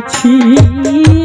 করেছি।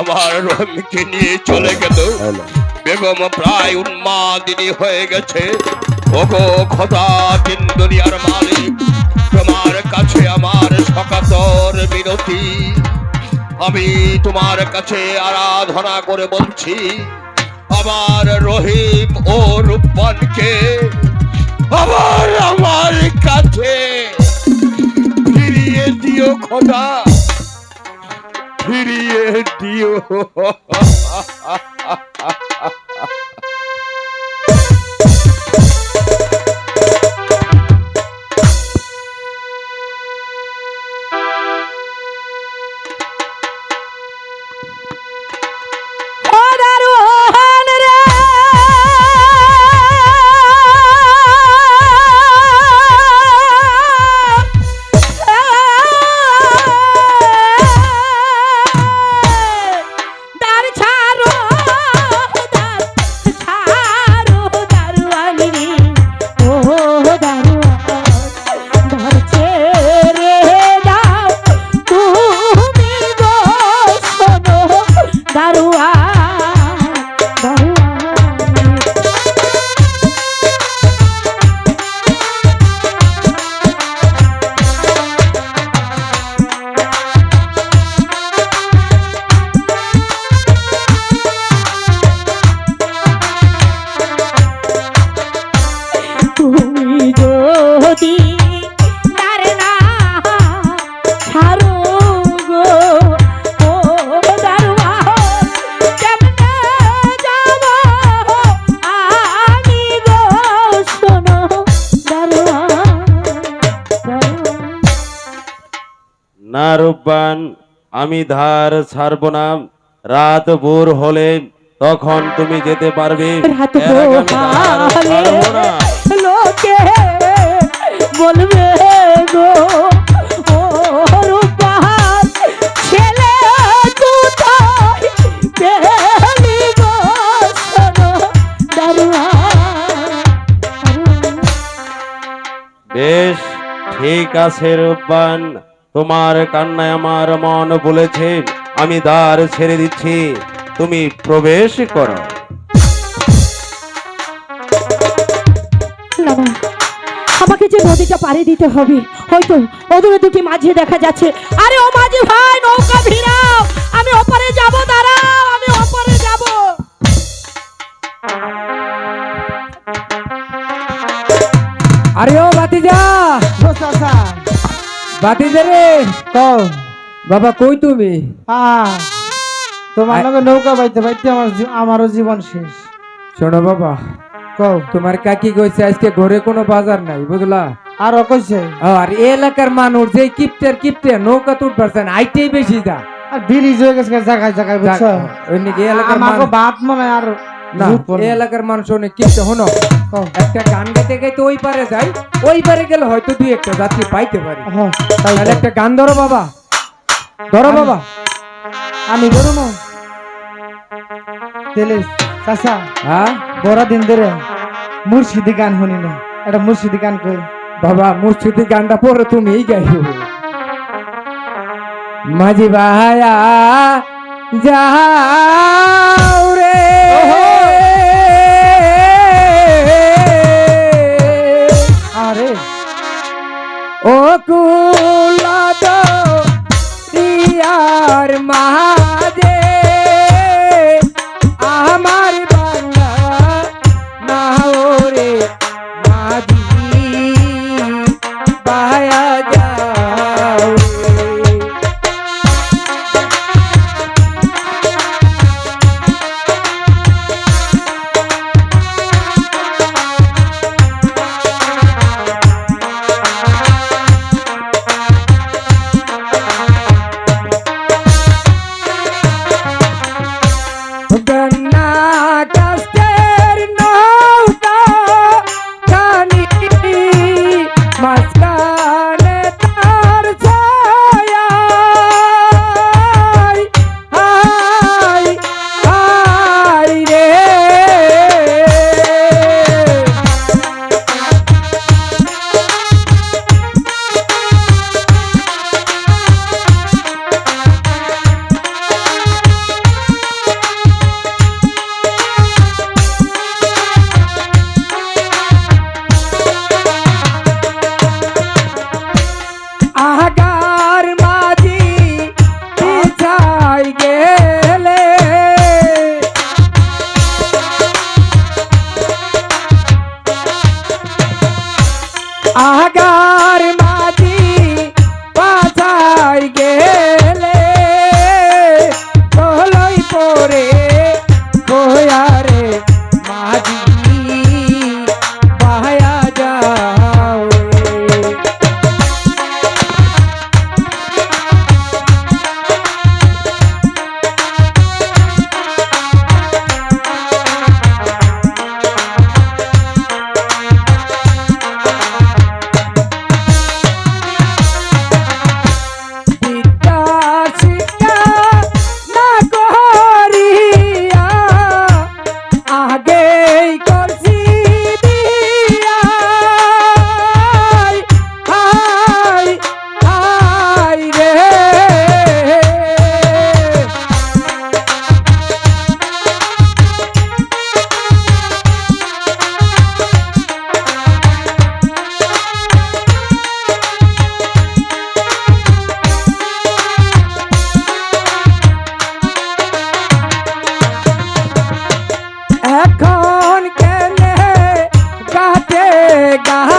আমার রমিকে নিয়ে চলে গেল। বেগম প্রায় উন্মাদিনী হয়ে গেছে। ওগো খোদা দিন দুনিয়ার মালিক তোমার কাছে আমার সকাতর বিনতি। আমি তোমার কাছে আরাধনা করে বলছি আমার রহিম ও রূপনকে আবার আমার কাছে ফিরিয়ে দিও খোদা। ফিরিয়ে দিও। ধার ছাড়ব না। রাত ভোর হলে তখন তুমি যেতে পারবে। লোকে বলবে গো বেশ ঠিক আছে রূপবান তোমার কান্নায় আমার মন বলেছে আমি দ্বার ছেড়ে দিচ্ছি তুমি প্রবেশ করো। আমাকে যে নদীটা পাড়ি দিতে হবে হয়তো ওদূরে দুটি মাঝি দেখা যাচ্ছে। আরে ও মাঝি ভাই নৌকা ভিড়াও আমি ওপারে যাব দাঁড়াও আমি ওপারে যাব। আরে ও বাতিজা বাতিজা রে কও। বাবা কই তুমি? তোমার লগে নৌকা বাইতে বাইতে আমার আমারও জীবন শেষ। শোনো বাবা কও। তোমার কাকি কইছে আজকে ঘরে কোনো বাজার নাই বুঝলা? আরও কইছে? আর এলাকার মানুষ যে কিপটের কিপটে নৌকা তুট পারছেন আইটেই বেশি যা। আর ব্রিজ হয়ে গেছে জায়গায় জায়গায় বুঝছ? ওইদিকে এই এলাকার মানুষ বাত মনে আর না এলাকার মানুষ অনেক কিপটে হনো। একটা গান গাইতে গাইতে ওই পারে যাই ওই পারে গেলে হয়তো দুই একটা যাত্রী পাইতে পারি। তাহলে একটা গান ধরো বাবা। ধরো বাবা। আমি করো না। তেলে চাচা হ্যাঁ? বড় দিন ধরে মুর্শিদি গান শুনি না। এটা মুর্শিদি গান কই। বাবা মুর্শিদি গানটা পরে তুমি গাইও। মাঝি বাহায়া যাও ও কুলাদ দিয়ার গাহা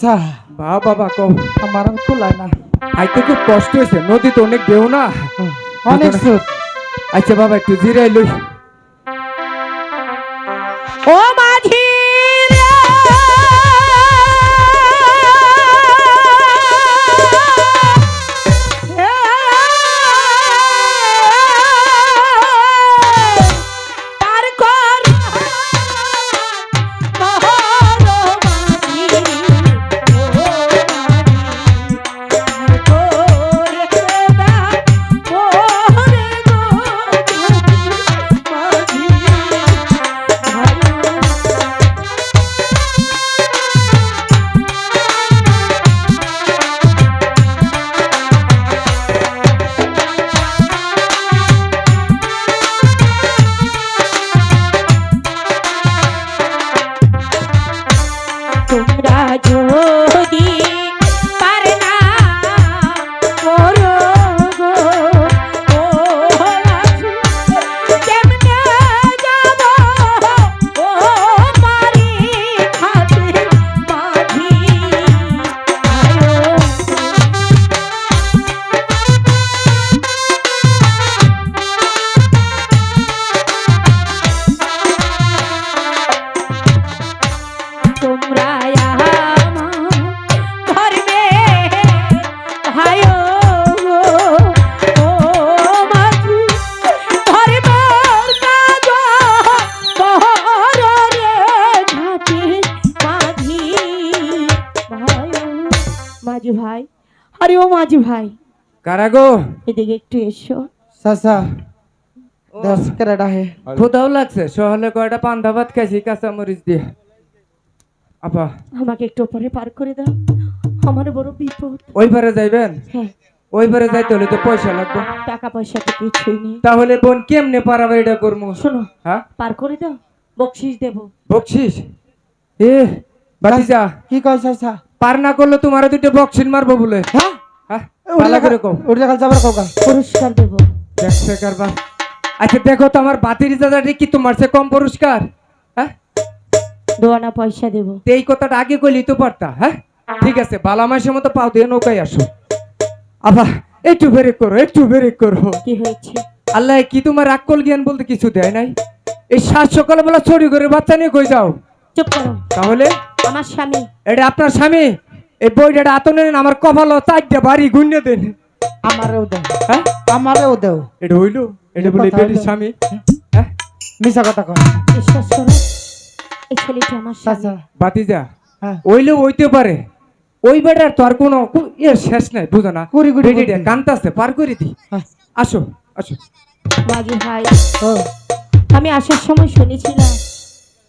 চাচা বা বাবা কম আমার আর কুলায় না। আইতে খুব কষ্ট হয়েছে নদী তো অনেক ঢেউ না। অনেক স্রোত আচ্ছা বাবা একটু জিরাই লই ও মাঝি মাঝি ভাই। আরে ও মাঝি ভাই। কারা গো? এদিকে একটু এসো। চাচা দশ কেরাটা হে ক্ষুদাও লাগছে সহলে কয়টা পান্তা ভাত খাইছি কাঁচা মরিচ দিয়ে। আপা। আমাকে একটু পরে পার করে দাও। আমার বড় বিপদ। ওই পারে যাইবেন? হ্যাঁ। ওই পারে যাইতে হলে তো পয়সা লাগবে। টাকা পয়সা তো কিছুই নেই। তাহলে বোন কেমনে পারাবার এটা করব শোনো হ্যাঁ? পার করে দাও। বকশিস দেব। বকশিস? এ বাতিজা কি কয় চাচা পার না করলে তোমার দুটো বক্সিন মারবো বলে। হ্যাঁ? হ্যাঁ? পুরস্কার দেব। আচ্ছা দেখো তো আমার বাতির দাদাটি কি তোমার সে কম পুরস্কার? হ্যাঁ? দোয়ানা পয়সা দেব। এই কথাটা আগে কইলি তো পারতা হ্যাঁ? ঠিক আছে বালা মাসের মতো পাও দিয়ে নৌকায় আসো। আবার একটু বেরেক করো একটু বেরেক করো। কি হয়েছে? আল্লাহ কি তোমার আকল জ্ঞান বলতে কিছু দেয় নাই? এই সাত সকালবেলা চুরি করে বাচ্চা নিয়ে কই যাও? চুপ করো। তাহলে? আমার স্বামী। এটা আপনার স্বামী? এই বইটা আত নেন আমার কপাল চারটা বাড়ি গুণ্য দেন। আমারেও দেও। হ্যাঁ? আমারেও দেও। এটা হইল? এটা বলে কথা স্বামী? হ্যাঁ? কথা কয়। এই ছেলেটি আমার স্বামী। বাতিজা হ্যাঁ। ওইলে ওইতে পারে। ওই বেটার তো আর কোনো ইয়ে শেষ নাই বুঝো না। কুড়ি কুড়ি বেটিটা বুদ্ধি। কান্তাছে পার করে দি। হ্যাঁ। আসো আসো। ভাই আমি আসার সময় শুনেছিলাম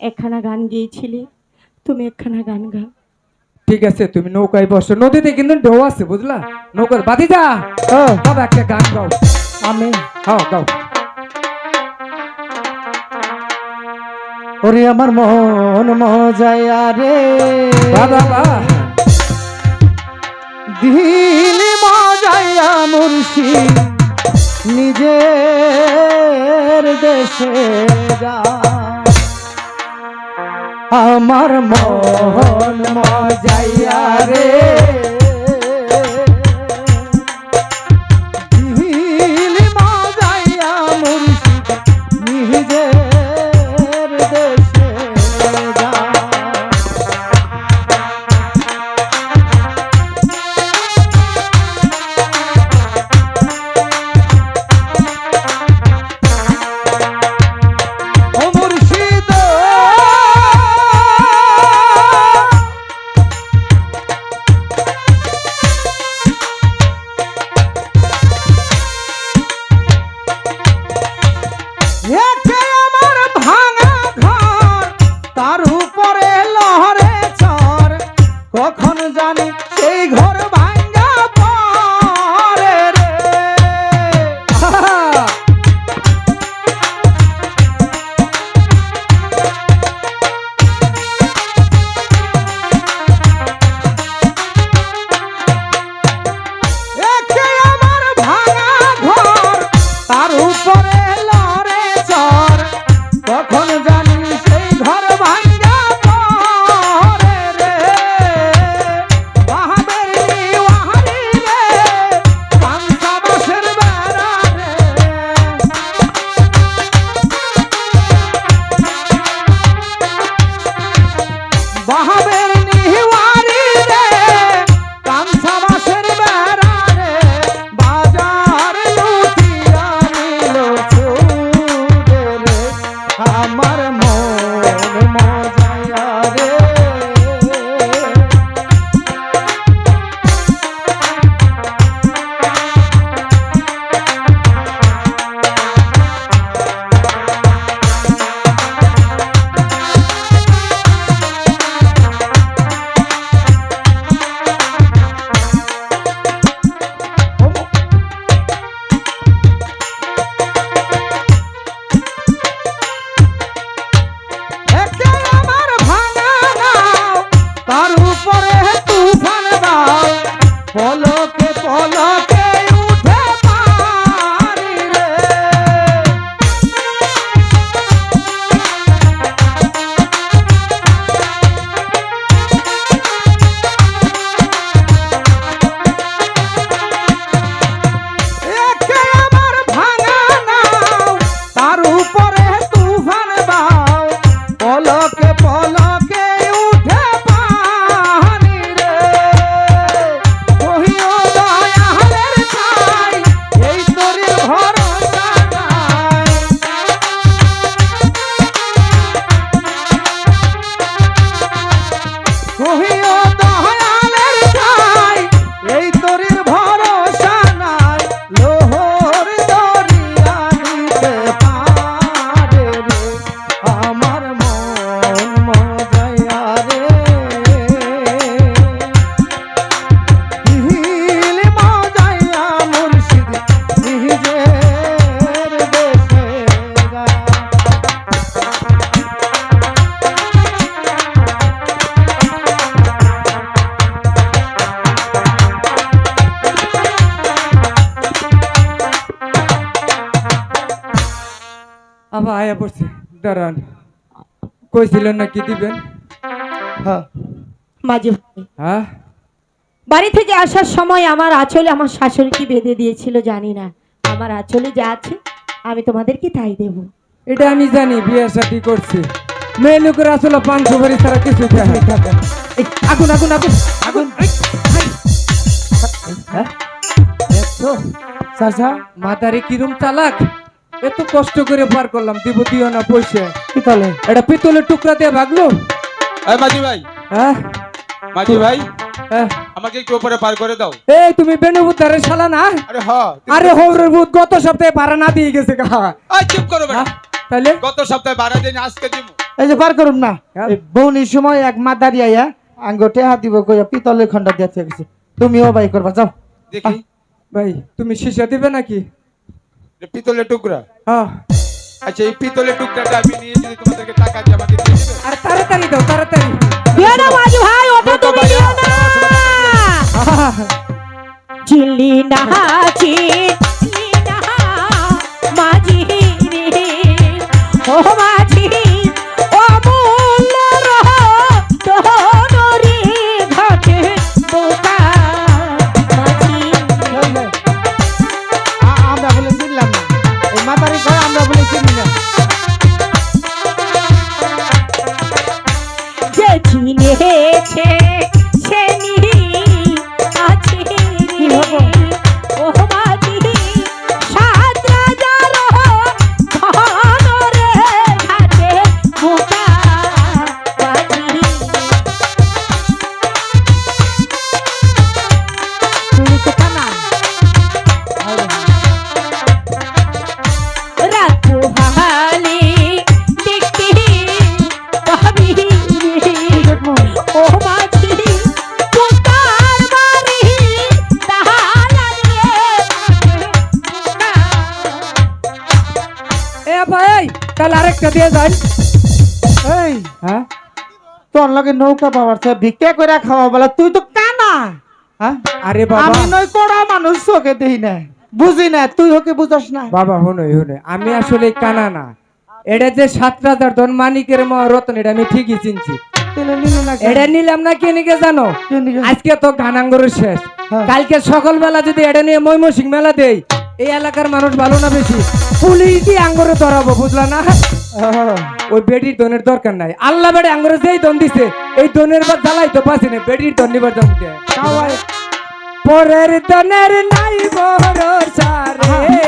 একখানা গান গেয়েছিলে। তুমি একখানা গান গাও। ঠিক আছে তুমি নৌকায় বসো। নদীতে কিন্তু ঢেউ আছে বুঝলা? নৌকার বাতিজা ও। বাবা একটা গান গাও। আমি? হ্যাঁ গাও। ওরে আমার মন মজায়া রে। বাবা বা দিলি মজায়া মুর্শি নিজের দেশে যা। আমার মন মজাইয়া রে। পড়ছে দাঁড়ান কইছিলেন না কি দিবেন? হ্যাঁ। মাঝি হ্যাঁ? বাড়ি থেকে আসার সময় আমার আঁচলে আমার শাশুড়ি কি বেঁধে দিয়েছিল জানি না। আমার আঁচলে যা আছে আমি তোমাদেরকে তাই দেবো। এটা আমি জানি বিয়ে শাদি করছি। মেয়ে লোকের আসলে পান সুপারি ছাড়া কিছু আগুন আগুন আগুন আগুন। হ্যাঁ? মাতারি কিরম চালাক। এত কষ্ট করে পার করলাম দিব দিও না পয়সা। কি তাহলে? এটা পিতলের টুকরা দিয়ে ভাগলো? এই মাঝি ভাই। হ্যাঁ? মাঝি ভাই হ্যাঁ। আমাকে একটু উপরে পার করে দাও। এই তুমি শালা না? আরে হ আরে হৌরের ভূত গত সপ্তাহে ভাড়া না দিয়ে গেছে গা। আই চুপ করো বেটা। হ্যাঁ? তাহলে? গত সপ্তাহে ভাড়া দিন আজকে দিব এই যে পার করুন না। হ্যাঁ। এই বৌনির সময় এক মা দাঁড়িয়ে আইয়া আঙ্গটে হাত দিব কইয়া পিতলের খন্ডা দিয়ে গেছে। তুমিও বাই করবা যাও। দেখি। ভাই তুমি শিশা দিবে নাকি? পিতলের টুকরা হ্যাঁ আচ্ছা এই পিতলের টুকরাটা আমি নিয়ে যদি তোমাদেরকে টাকা দিয়ে আমাকে দিয়ে দিবে আর তাড়াতাড়ি দাও তাড়াতাড়ি দিও না মাঝি ভাই ওটা তুমি দিও না চিল্লি না চিল্লি তোর লগে নৌকা পাওয়ার চেয়ে ভিক্ষা করে খাওয়া বলা তুই তো কানা। হ্যাঁ? আরে বাবা। আমি নই কড়া মানুষ চোখে দেই না। বুঝি না তুই ওকে বুঝাস না। বাবা হুনে হুনে আমি আসলে কানা না। এটা যে সাত রাজার ধন মানিকের রতন এটা আমি ঠিকই চিনছি? এটা নিলাম না কে নিকে জানো? আজকে তো ঘানাঙ্গরের শেষ। হ্যাঁ। কালকে সকালবেলা যদি এটা নিয়ে ময়মনসিং মেলা দেই এই এলাকার মানুষ ভালো না বেশি। পুলিশ দিয়ে আঙ্গরে ধরাবো বুঝলা না? ওই বেডির দনের দরকার নাই। আল্লাহ বেড়ে আঙ্গরে যেই দন দিছে এই দনের বা জ্বালাই তো পাচ্ছি না বেডির দন নিবার দন দিয়ে পরের দনের নাই ভরসা রে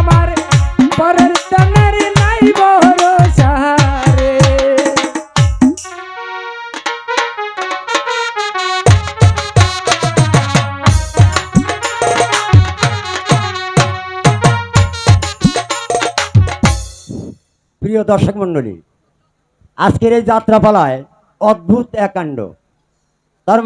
আমার পরের দনের নাই ভরসা প্রিয় দর্শক মণ্ডলী আজকের এই যাত্রাপালায় অদ্ভুত একাণ্ড। কাণ্ড